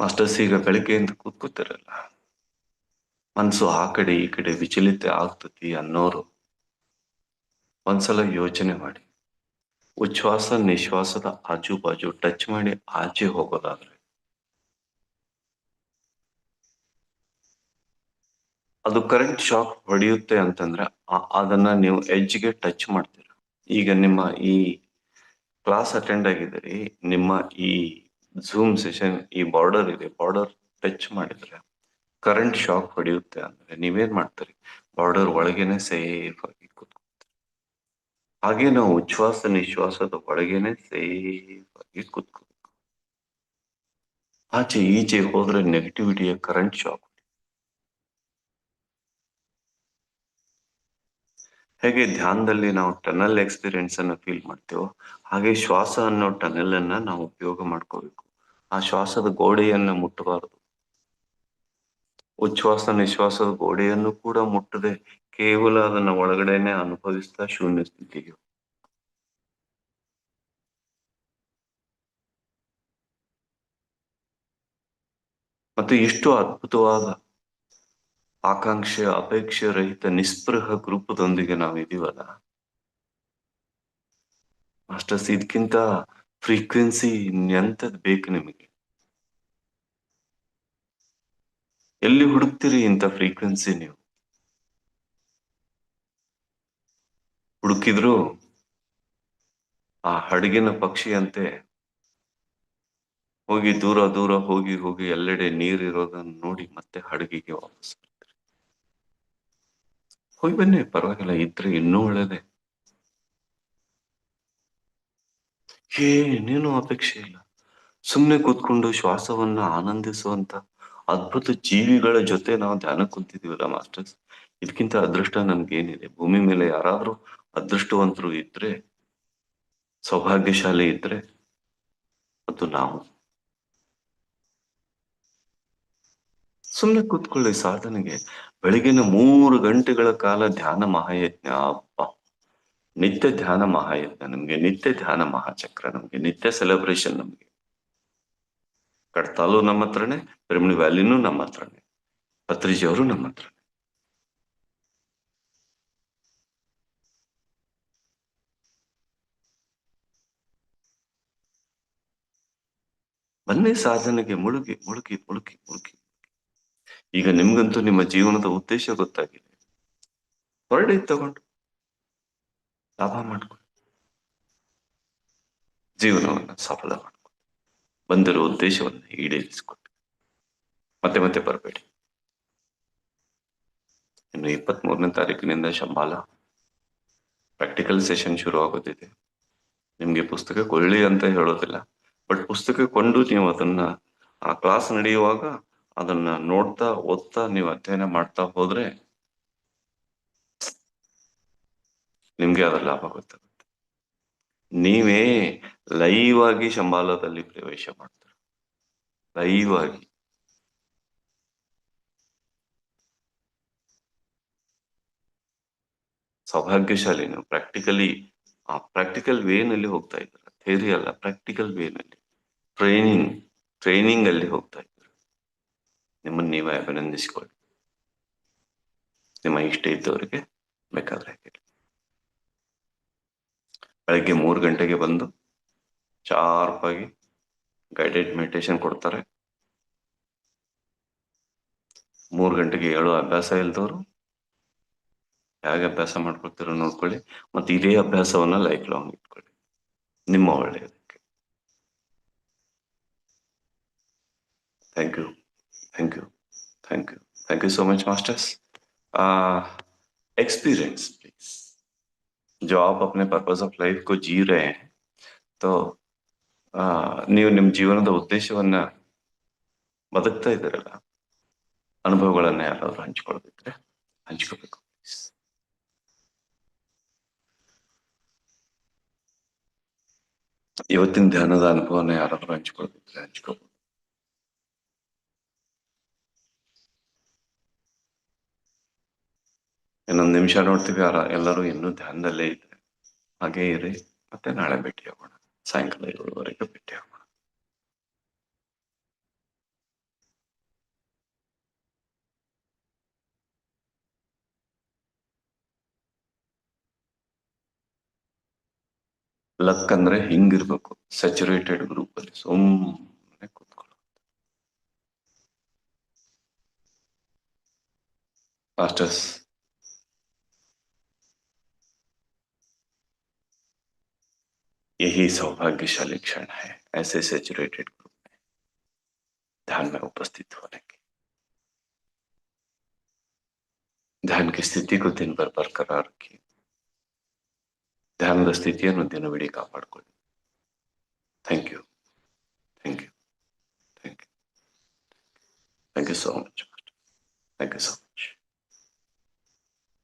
Masters ಈಗ ಬೆಳಿಗ್ಗೆಯಿಂದ ಕೂತ್ಕೋತಾರಲ್ಲ. ಮನ್ಸು ಆ ಕಡೆ ಈ ಕಡೆ ವಿಚಲಿತ ಆಗ್ತತಿ ಅನ್ನೋರು ಒಂದ್ಸಲ ಯೋಚನೆ ಮಾಡಿ. ಉಚ್ಛ್ವಾಸ, ನಿಶ್ವಾಸದ ಆಜು ಬಾಜು ಟಚ್ ಮಾಡಿ ಆಚೆ ಹೋಗೋದಾದ್ರೆ. ಅದು ಕರೆಂಟ್ ಶಾಕ್ ಹೊಡೆಯುತ್ತೆ ಅಂತಂದ್ರೆ ಅದನ್ನ ನೀವು ಎಜ್ಗೆ ಟಚ್ ಮಾಡ್ತೀರ. ಈಗ ನಿಮ್ಮ ಈ ಕ್ಲಾಸ್ ಅಟೆಂಡ್ ಆಗಿದ್ದೀರಿ, ನಿಮ್ಮ ಈ ಝೂಮ್ ಸೆಷನ್ ಈ ಬಾರ್ಡರ್ ಇದೆ ಬಾರ್ಡರ್ ಟಚ್ ಮಾಡಿದ್ರೆ ಕರೆಂಟ್ ಶಾಕ್ ಹೊಡೆಯುತ್ತೆ ಅಂದ್ರೆ ನೀವೇನ್ ಮಾಡ್ತೀರಿ? ಬಾರ್ಡರ್ ಒಳಗೇನೆ ಸೇಫ್ ಆಗಿ ಕೂತ್ಕೊಳ್ತೀರಿ. ಹಾಗೆ ನಾವು ಉಚ್ಛ್ವಾಸ ನಿಶ್ವಾಸದ ಒಳಗೇನೆ ಸೇಫ್ ಆಗಿ ಕೂತ್ಕೋಬೇಕು ಆಚೆ ಈಚೆ ಹೋದ್ರೆ ನೆಗೆಟಿವಿಟಿಯ ಕರೆಂಟ್ ಶಾಕ್ ಹೇಗೆ ಧ್ಯಾನದಲ್ಲಿ ನಾವು ಟನಲ್ ಎಕ್ಸ್ಪೀರಿಯನ್ಸ್ ಅನ್ನು ಫೀಲ್ ಮಾಡ್ತೇವೋ, ಹಾಗೆ ಶ್ವಾಸ ಅನ್ನೋ ಟನಲ್ ಅನ್ನ ನಾವು ಉಪಯೋಗ ಮಾಡ್ಕೋಬೇಕು. ಆ ಶ್ವಾಸದ ಗೋಡೆಯನ್ನ ಮುಟ್ಟಬಾರದು. ಉಚ್ಛ್ವಾಸ, ನಿಶ್ವಾಸದ ಗೋಡೆಯನ್ನು ಕೂಡ ಮುಟ್ಟದೆ, ಕೇವಲ ಅದನ್ನ ಒಳಗಡೆನೆ ಅನುಭವಿಸ್ತಾ ಶೂನ್ಯ ಸ್ಥಿತಿಗೆ ಮತ್ತು ಇಷ್ಟು ಅದ್ಭುತವಾದ ಆಕಾಂಕ್ಷೆ, ಅಪೇಕ್ಷೆ ರಹಿತ, ನಿಸ್ಪೃಹ ಗ್ರೂಪದೊಂದಿಗೆ ನಾವಿದೀವಲ್ಲ ಮಾಸ್ಟರ್ಸ್ ಇದಕ್ಕಿಂತ ಫ್ರೀಕ್ವೆನ್ಸಿ ಎಂಥದ್ ಬೇಕು ನಿಮಗೆ? ಎಲ್ಲಿ ಹುಡುಕ್ತೀರಿ ಇಂಥ ಫ್ರೀಕ್ವೆನ್ಸಿ ನೀವು? ಹುಡುಕಿದ್ರು ಆ ಹಡಗಿನ ಪಕ್ಷಿಯಂತೆ ಹೋಗಿ ದೂರ ದೂರ ಹೋಗಿ ಹೋಗಿ ಎಲ್ಲೆಡೆ ನೀರಿರೋದನ್ನ ನೋಡಿ ಮತ್ತೆ ಹಡಗಿಗೆ ವಾಪಸ್ ಹೋಗಿ ಬನ್ನಿ, ಪರವಾಗಿಲ್ಲ ಇದ್ರೆ ಇನ್ನೂ ಒಳ್ಳೇದೆ. ಏನೇನು ಅಪೇಕ್ಷೆ ಇಲ್ಲ. ಸುಮ್ಮನೆ ಕೂತ್ಕೊಂಡು ಶ್ವಾಸವನ್ನ ಆನಂದಿಸುವಂತ ಅದ್ಭುತ ಜೀವಿಗಳ ಜೊತೆ ನಾವು ಧ್ಯಾನ ಕುಂತಿದೀವಲ್ಲ ಮಾಸ್ಟರ್ಸ್? ಇದಕ್ಕಿಂತ ಅದೃಷ್ಟ ನಮ್ಗೇನಿದೆ ಭೂಮಿ ಮೇಲೆ ಯಾರಾದ್ರೂ ಅದೃಷ್ಟವಂತರು ಇದ್ರೆ, ಸೌಭಾಗ್ಯಶಾಲಿ ಇದ್ರೆ, ಅದು ನಾವು. ಸುಮ್ನೆ ಕೂತ್ಕೊಳ್ಳಿ ಸಾಧನೆಗೆ. ಬೆಳಗಿನ ಮೂರು ಗಂಟೆಗಳ ಕಾಲ ಧ್ಯಾನ ಮಹಾಯಜ್ಞ. ಅಪ್ಪ. ನಿತ್ಯ ಧ್ಯಾನ ಮಹಾಯಜ್ಞ ನಮ್ಗೆ, ನಿತ್ಯ ಧ್ಯಾನ ಮಹಾಚಕ್ರ ನಮ್ಗೆ, ನಿತ್ಯ ಸೆಲೆಬ್ರೇಷನ್ ನಮ್ಗೆ. ಕಡ್ತಾಲು ನಮ್ಮ ಹತ್ರನೇ ಪಿರಮಿಡ್ ವ್ಯಾಲಿನೂ ನಮ್ಮ ಹತ್ರನೇ. ಪತ್ರಿಜಿಯವರು ನಮ್ಮ ಹತ್ರನೇ. ಬನ್ನಿ ಸಾಧನೆಗೆ ಮುಳುಗಿ ಮುಳುಗಿ ಮುಳುಗಿ ಮುಳುಗಿ. ಈಗ ನಿಮ್ಗಂತೂ ನಿಮ್ಮ ಜೀವನದ ಉದ್ದೇಶ ಗೊತ್ತಾಗಿದೆ. ಹೊರಡಿ ತಗೊಂಡು ಲಾಭ ಮಾಡ್ಕೊಳ್ಳಿ. ಜೀವನವನ್ನ ಸಫಲ ಮಾಡ್ಕೊಳ್ಳಿ. ಬಂದಿರೋ ಉದ್ದೇಶವನ್ನ ಈಡೇರಿಸಿಕೊಳ್ಳಿ. ಮತ್ತೆ ಮತ್ತೆ ಬರಬೇಡಿ. ಇನ್ನು ಇಪ್ಪತ್ತ್ ಮೂರನೇ ತಾರೀಕಿನಿಂದ ಶಂಬಾಲ ಪ್ರಾಕ್ಟಿಕಲ್ ಸೆಷನ್ ಶುರು ಆಗೋದಿದೆ ನಿಮ್ಗೆ ಪುಸ್ತಕ ಕೊಳ್ಳಿ ಅಂತ ಹೇಳೋದಿಲ್ಲ. ಬಟ್ ಪುಸ್ತಕ ಕೊಂಡು ನೀವು ಅದನ್ನ ಆ ಕ್ಲಾಸ್ ನಡೆಯುವಾಗ ಅದನ್ನ ನೋಡ್ತಾ, ಓದ್ತಾ ನೀವು ಅಧ್ಯಯನ ಮಾಡ್ತಾ ಹೋದ್ರೆ ನಿಮ್ಗೆ ಅದರ ಲಾಭ ಗೊತ್ತಾಗುತ್ತೆ. ನೀವೇ ಲೈವ್ ಆಗಿ ಶಂಬಾಲದಲ್ಲಿ ಪ್ರವೇಶ ಮಾಡ್ತಾರೆ. ಲೈವ್ ಆಗಿ. ಸೌಭಾಗ್ಯಶಾಲಿ ನೀವು. ಪ್ರಾಕ್ಟಿಕಲಿ ಆ ಪ್ರಾಕ್ಟಿಕಲ್ ವೇನಲ್ಲಿ ಹೋಗ್ತಾ ಇದ್ದೀರ. ಥೇರಿ ಅಲ್ಲ ಪ್ರಾಕ್ಟಿಕಲ್ ವೇನಲ್ಲಿ ಟ್ರೈನಿಂಗ್ ಟ್ರೈನಿಂಗ್ ಅಲ್ಲಿ ಹೋಗ್ತಾ ನಿಮ್ಮನ್ನ ನೀವೇ ಅಭಿನಂದಿಸಿಕೊಳ್ಳಿ. ನಿಮ್ಮ ಇಷ್ಟ ಇದ್ದವರಿಗೆ ಬೇಕಾದ್ರೆ ಹೇಳಿ. ಬೆಳಗ್ಗೆ ಮೂರು ಗಂಟೆಗೆ ಬಂದು ಶಾರ್ಪ್ ಆಗಿ ಗೈಡೆಡ್ ಮೆಡಿಟೇಷನ್ ಕೊಡ್ತಾರೆ. ಮೂರು ಗಂಟೆಗೆ ಏಳು ಅಭ್ಯಾಸ ಇಲ್ದವರು ಹೇಗೆ ಅಭ್ಯಾಸ ಮಾಡ್ಕೊಳ್ತೀರೋ ನೋಡ್ಕೊಳ್ಳಿ. ಮತ್ತೆ ಇದೇ ಅಭ್ಯಾಸವನ್ನ ಲೈಫ್ ಲಾಂಗ್ ಇಟ್ಕೊಳ್ಳಿ. ನಿಮ್ಮ ಒಳ್ಳೆಯದಕ್ಕೆ. Thank you. Thank you thank you thank you so much masters experience please जो आप अपने पर्पस ऑफ लाइफ को जी रहे हैं तो ಆ, ನೀವು ನಿಮ್ಮ ಜೀವನದ ಉದ್ದೇಶವನ್ನ ಬದುಕ್ತಾ ಇದ್ದೀರಲ್ಲ ಅನುಭವಗಳನ್ನ ಯಾರಾದ್ರೂ ಹಂಚ್ಕೊಳ್ಬೇಕ್ರೆ ಹಂಚ್ಕೋಬೇಕು please. ಇವತ್ತಿನ ಧ್ಯಾನದ ಅನುಭವನ ಯಾರಾದ್ರೂ ಹಂಚ್ಕೊಳ್ಬೇಕ್ರೆ ಹಂಚ್ಕೋಬಹುದು ಇನ್ನೊಂದು ನಿಮಿಷ ನೋಡ್ತೀವಿ, ಯಾರ ಎಲ್ಲರೂ ಇನ್ನೂ ಧ್ಯಾನದಲ್ಲೇ ಇದೆ ಹಾಗೆ ಇರಿ, ಮತ್ತೆ ನಾಳೆ ಭೇಟಿ ಆಗೋಣ. ಸಾಯಂಕಾಲ ಏಳುವರೆಗೆ ಭೇಟಿ ಆಗೋಣ. ಲಕ್ ಅಂದ್ರೆ ಹಿಂಗಿರ್ಬೇಕು ಸ್ಯಾಚುರೇಟೆಡ್ ಗ್ರೂಪ್ ಅಲ್ಲಿ ಸುಮ್ಮನೆ ಕೂತ್ಕೊಳ್ಳೋ ಫಾಸ್ಟರ್ಸ್ यही सौभाग्यशाली क्षण है ऐसे सैचुरेटेड ग्रुप में ध्यान में उपस्थित होने की ಧ್ಯಾನ की ಸ್ಥಿತಿ को दिन भर बरकरार रखिए ಧ್ಯಾನದ ಸ್ಥಿತಿಯನ್ನು ದಿನವಿಡೀ ಕಾಪಾಡಿಕೊಳ್ಳಿ thank you thank you thank you thank you so much thank you so much